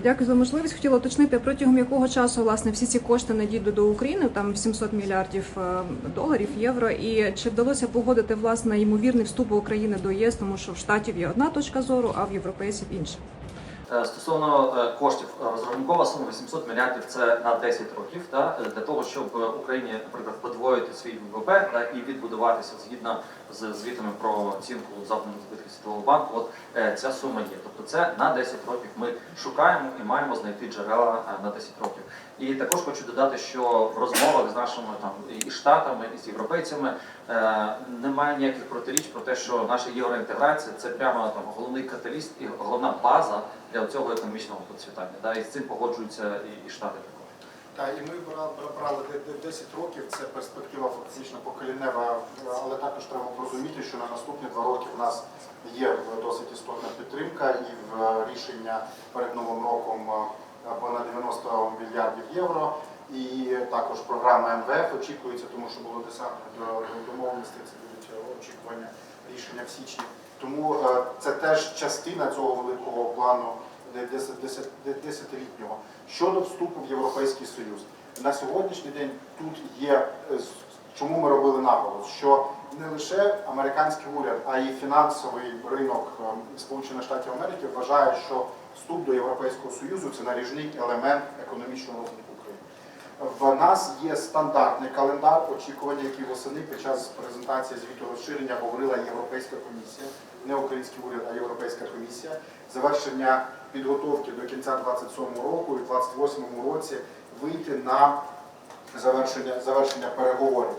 Дякую за можливість. Хотіла уточнити, протягом якого часу власне всі ці кошти надійдуть до України, там 700 мільярдів е, доларів, євро. І чи вдалося погодити власне ймовірний вступ України до ЄС, тому що в штатів є одна точка зору, а в європейців інша. Е, Стосовно е, коштів, розрахункова сума 800 мільярдів це на 10 років, та, е, для того, щоб Україні, наприклад, подвоїти свій ВВП та, і відбудуватися згідно з звітами про оцінку западних збитків Світового банку, от ця сума є. Тобто це на 10 років ми шукаємо і маємо знайти джерела на 10 років. І також хочу додати, що в розмовах з нашими там і штатами, і з європейцями е, немає ніяких протиріч про те, що наша євроінтеграція це прямо там головний каталіст і головна база для цього економічного процвітання. Да, і з цим погоджуються і, і штати. Так, і ми брали, брали де- де- 10 років, це перспектива фактично поколінева, але також треба розуміти, що на наступні два роки в нас є досить істотна підтримка і в рішення перед новим роком е, понад 90 мільярдів євро. І також програма МВФ очікується, тому що було досягнено до до домовленості, це будуть е, очікування рішення в січні. Тому е, це теж частина цього великого плану де- десят- десят- де- десятилітнього. Щодо вступу в Європейський Союз, на сьогоднішній день тут є е, чому ми робили наголос, що не лише американський уряд, а й фінансовий ринок е, Сполучених Штатів Америки вважає, що вступ до Європейського Союзу це наріжний елемент економічного розвитку України. В нас є стандартний календар очікування, який восени під час презентації звіту розширення говорила Європейська комісія, не український уряд, а Європейська комісія. Завершення підготовки до кінця 27 року і в 28 році вийти на завершення, завершення переговорів.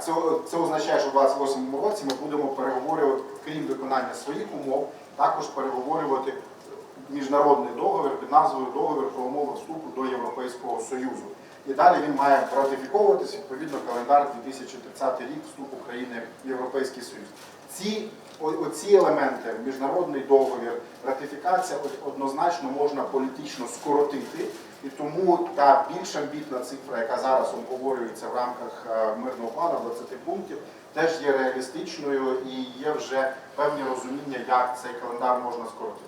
Це, це означає, що в 28 році ми будемо переговорювати, крім виконання своїх умов, також переговорювати міжнародний договір під назвою Договір про умови вступу до Європейського Союзу. І далі він має ратифіковуватись відповідно календар 2030 рік вступ України в Європейський Союз. Ці оці елементи, міжнародний договір, ратифікація од- однозначно можна політично скоротити, і тому та більш амбітна цифра, яка зараз обговорюється в рамках е, мирного плану 20 пунктів, теж є реалістичною і є вже певні розуміння, як цей календар можна скоротити.